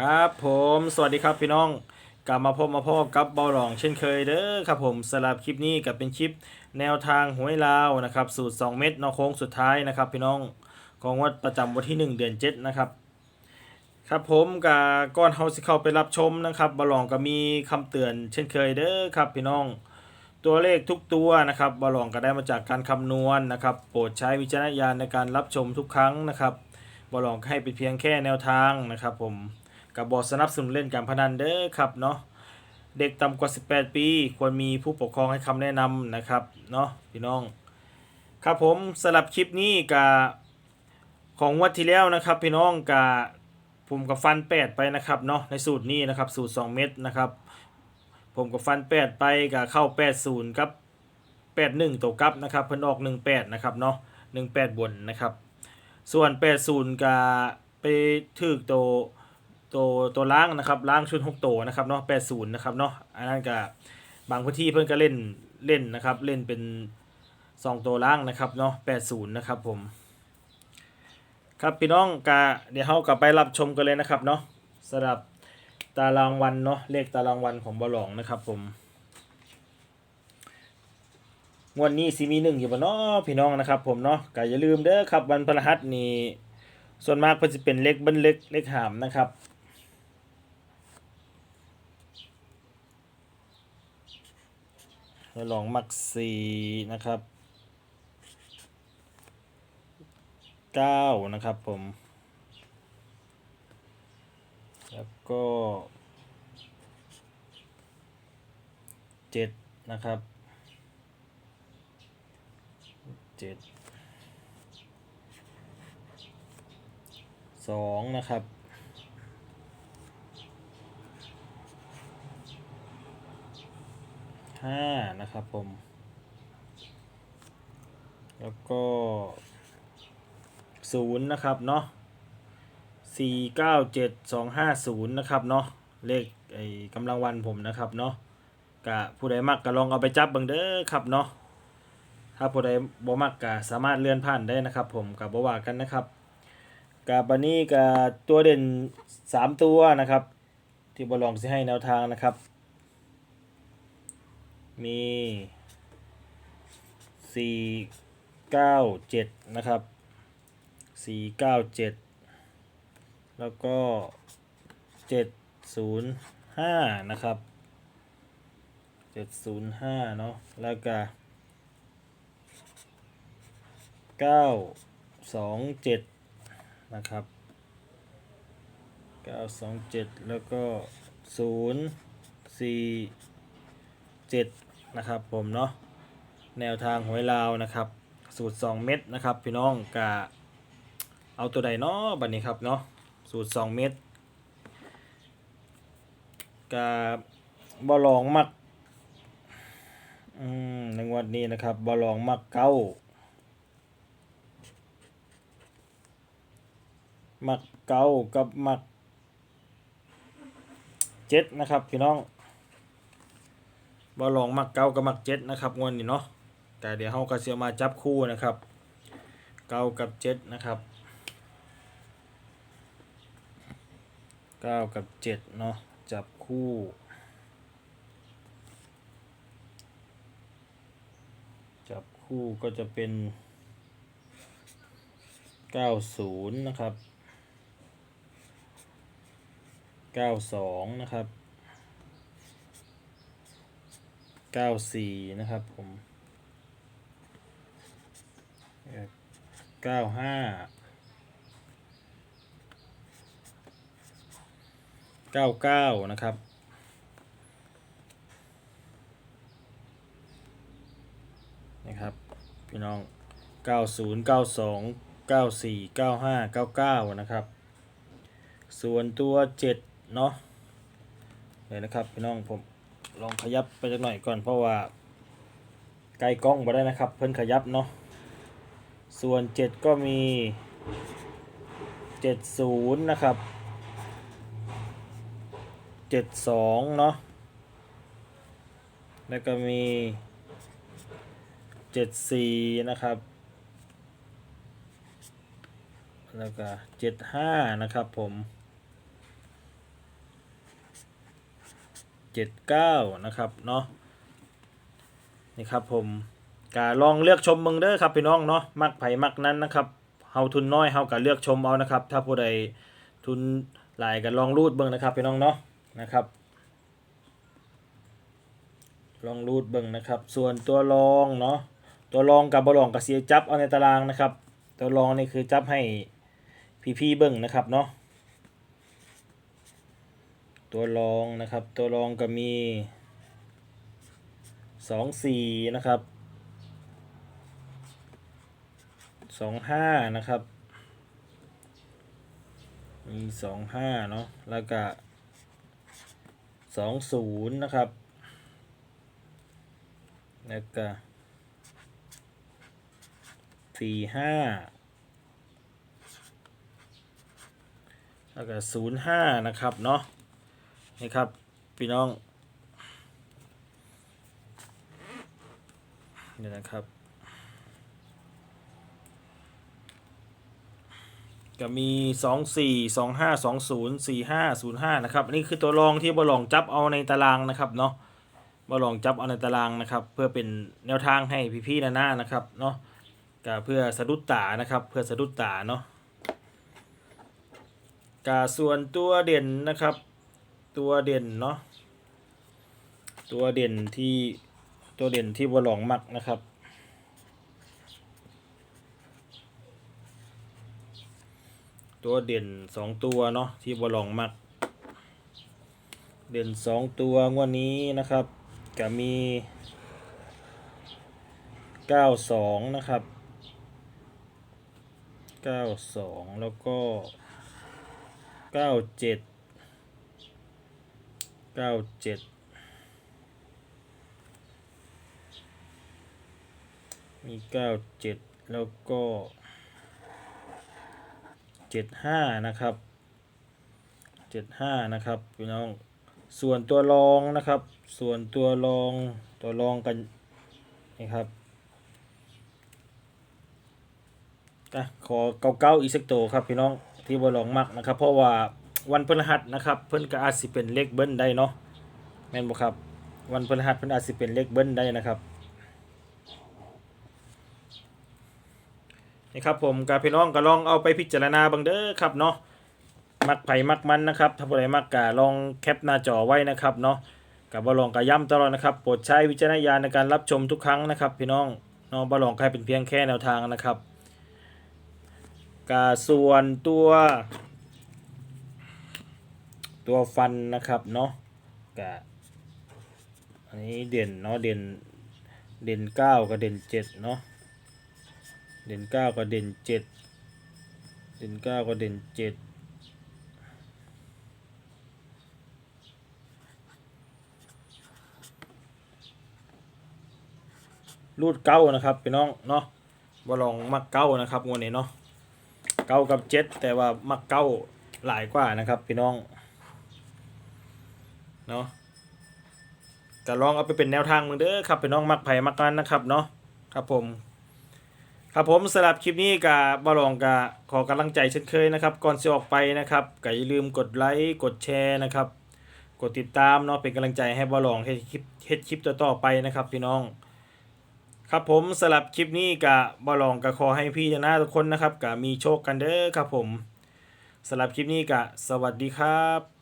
ครับผมสวัสดีครับพี่น้องกลับมาพบมาพบกับบาหลองเช่นเคยเด้อครับผมสำหรับคลิปนี้กับเป็นคลิปแนวทางหวยลาวนะครับสูตร 2 เม็ดนอโค้งสุดท้ายนะครับ พี่น้องของวัดประจำวันที่ 1 เดือน 7 นะครับ ครับผมกับก้อนเฮาสิเข้าไปรับชมนะครับบาหลองก็มีคำเตือน เช่นเคยเด้อครับพี่น้อง ตัวเลขทุกตัวนะครับบอลลองก็ได้มาจากการคำนวณนะครับ โปรดใช้วิจารณญาณในการรับชมทุกครั้งนะครับบอลลองให้เป็นเพียงแค่แนวทางนะครับผม กับบอสนับสนุนเล่นการพนันเด้อครับเนาะเด็กต่ำกว่า 18 ปี ควรมีผู้ปกครองให้คำแนะนำนะครับเนาะพี่น้อง ครับผมสลับคลิปนี้กับของวัดที่แล้วนะครับ พี่น้องกับผมกับฟัน 8 ไปนะครับเนาะในสูตรนี้นะครับสูตร 2 เม็ดนะครับ ผมกับฟัน 8 ไปกับเข้า 80ครับ81ตัวกับนะครับเพิ่นออก 18 นะครับเนาะ18 บนนะครับ ส่วน 80กับไปถึกตัว ตัวตัวล่างนะครับล่างชุด6ตัวนะครับเนาะ80นย์นะครับเนาะอันนั้นก็บางพื้นที่เพิ่อนก็เล่นเล่นนะครับเล่นเป็น2ตัวล่างนะครับเนาะ80นย์นะครับผมครับพี่น้องกะเดี๋ยวเฮากลับไปรับชมกันเลยนะครับเนาะสำหรับตารางวันเนาะเลขตารางวันของบอลองนะครับผมงวดนี้ซีมีหนึ่งอยู่บ่เนาะพี่น้องนะครับผมเนาะก็อย่าลืมเด้อครับวันพฤหัสนี่ส่วนมากเพิ่นสิเป็นเลขเบิ้ลเล็กเลขหามนะครับ บอลองมักสี่นะครับเก้านะครับผม แล้วก็เจ็ดนะครับเจ็ดสองนะครับ ห้านะครับผม แล้วก็ศูนย์นะครับเนาะสี่เก้าเจ็ดสองห้าศูนย์นะครับเนาะเลขไอ้กำลังวันผมนะครับเนาะกะผู้ใดมักก็ลองเอาไปจับบิ่งเด้อครับเนาะถ้าผู้ใดบ่มักก็สามารถเลื่อนผ่านได้นะครับ ผมกับบ่ว่ากันนะครับกะบันนี้กะตัวเด่นสามตัวนะครับ ที่บ่ลองสิให้แนวทางนะครับ มีสี่เก้าเจ็ดนะครับสี่เก้าเจ็ดแล้วก็เจ็ดศูนย์ห้านะครับเจ็ดศูนย์ห้าเนาะแล้วก็เก้าสองเจ็ดนะครับเก้าสองเจ็ดแล้วก็ศูนย์สี่เจ็ด นะครับผมเนาะแนวทางหวยลาวนะครับ สูตร 2 เม็ดนะครับ พี่น้องกะเอาตัวใดเนาะบัดนี้ครับเนาะสูตร 2 เม็ดกับบอลองมักอืมในงวดนี้นะครับบอลองมักเก้ามักเก้ากับมักเจ็ดนะครับพี่น้อง บอลองมักเก้ากับมักเจ็ดนะครับงวดนี้เนาะแต่เดี๋ยวเราก็จะมาจับคู่นะครับเก้ากับเจ็ดนะครับเก้ากับเจ็ดเนาะจับคู่จับคู่ก็จะเป็นเก้าศูนย์นะครับเก้าสองนะครับ เก้าสี่นะครับผมเก้าห้าเก้าเก้านะครับนะครับ พี่น้องเก้าศูนย์เก้าสองเก้าสี่เก้าห้าเก้าเก้านะครับ ส่วนตัวเจ็ดเนาะเดี๋ยนะครับ พี่น้องผม ลองขยับไปจักหน่อยก่อนเพราะว่าไกลกล้องมาได้นะครับ เพิ่นขยับเนาะส่วนเจ็ดก็มีเจ็ดศูนย์นะครับเจ็ดสองเนาะแล้วก็มีเจ็ดสี่นะครับ แล้วก็เจ็ดห้านะครับผม เจ็ดเก้านะครับเนาะนี่ครับผมกาลองเลือกชมเมืองเด้อครับพี่น้องเนาะมักไผ่มักนั้นนะครับเฮาทุนน้อยเฮาก็เลือกชมเอานะครับ ถ้าผู้ใดทุนหลายก็ลองรูดเบิ่งนะครับพี่น้องเนาะนะครับ ลองรูดเบิ่งนะครับ ส่วนตัวรองเนาะตัวรองกับบอลองกับเสียจับเอาในตารางนะครับ ตัวรองนี่คือจับให้พี่ๆเบิ่งนะครับเนาะ ตัวรองนะครับ ตัวรองก็มีสองสี่นะครับสองห้านะครับ มีสองห้าเนาะแล้วก็สองศูนย์นะครับ แล้วก็สี่ห้าแล้วก็ศูนย์ห้านะครับเนาะ นี่ครับ พี่น้องนี่นะครับก็มีสองสี่สองห้าสองศูนย์สี่ห้าศูนย์ห้านะครับนนี้คือตัวรองที่บอลองจับเอาในตารางนะครับเนาะมาลองจับเอาในตารางนะครับ เพื่อเป็นแนวทางให้พี่ๆนานานะครับเนาะก็เพื่อสะดุดตานะครับ เพื่อสะดุดตาเนาะกาส่วนตัวเด่นนะครับ ตัวเด่นเนาะตัวเด่นที่ตัวเด่นที่บัวหลองมักนะครับ ตัวเด่นสองตัวเนาะที่บัวหลองมัก เด่นสองตัวงวดนี้นะครับก็มีเก้าสองนะครับเก้าสองแล้วก็เก้า เก้าเจ็ดมีเก้าเจ็ดแล้วก็เจ็ดห้านะครับเจ็ดห้านะครับพี่น้องส่วนตัวรองนะครับ ส่วนตัวรองตัวรองกันนี่ครับอะขอเก้าอีกสักตัวครับพี่น้องที่บอลองมักนะครับ เพราะว่า วันพฤหัสนะครับ เพิ่นก็อาจสิเป็นเลขเบิ้ลได้เนาะแม่นบ่ครับ วันพฤหัสเพิ่นอาจสิเป็นเลขเบิ้ลได้นะครับนี่ครับผมกับพี่น้องก็ลองเอาไปพิจารณาบังเด้อครับเนาะมักไผ่มักมันนะครับ ถ้าผู้ใดมักกะลองแคปหน้าจอไว้นะครับเนาะกับบอลองกะย้ำตลอดนะครับโปรดใช้วิจารณญาณในการรับชมทุกครั้งนะครับ พี่น้องเน้องบอลองแค่เป็นเพียงแค่แนวทางนะครับกะส่วนตัว ตัวฟันนะครับเนาะกะอันนี้เด่นเนาะเด่นเด่นเก้ากับเด่นเจ็ดเนาะเด่นเก้ากับเด่นเจ็ดเด่นเก้ากับเด่นเจ็ดรูดเก้านะครับพี่น้องเนาะบอลองมักเก้านะครับงวดนี้เนาะเก้ากับเจ็ดแต่ว่ามักเก้าหลายกว่านะครับพี่น้อง เนาะก็ลองเอาไปเป็นแนวทางมึงเด้อครับพี่น้องมักไผ่มักกันนะครับเนาะครับผม ครับผมสำหรับคลิปนี้กับบอลองกะขอกำลังใจเช่นเคยนะครับ ก่อนจะออกไปนะครับก็อย่าลืมกดไลค์กดแชร์นะครับ กดติดตามเนาะเป็นกำลังใจให้บอลองเฮ็ดคลิปเฮ็ดคลิปต่อๆไปนะครับพี่น้อง ครับผมสำหรับคลิปนี้กะบอลองกะขอให้พี่ชนะทุกคนนะครับกะมีโชคกันเด้อครับผมสำหรับคลิปนี้กะสวัสดีครับ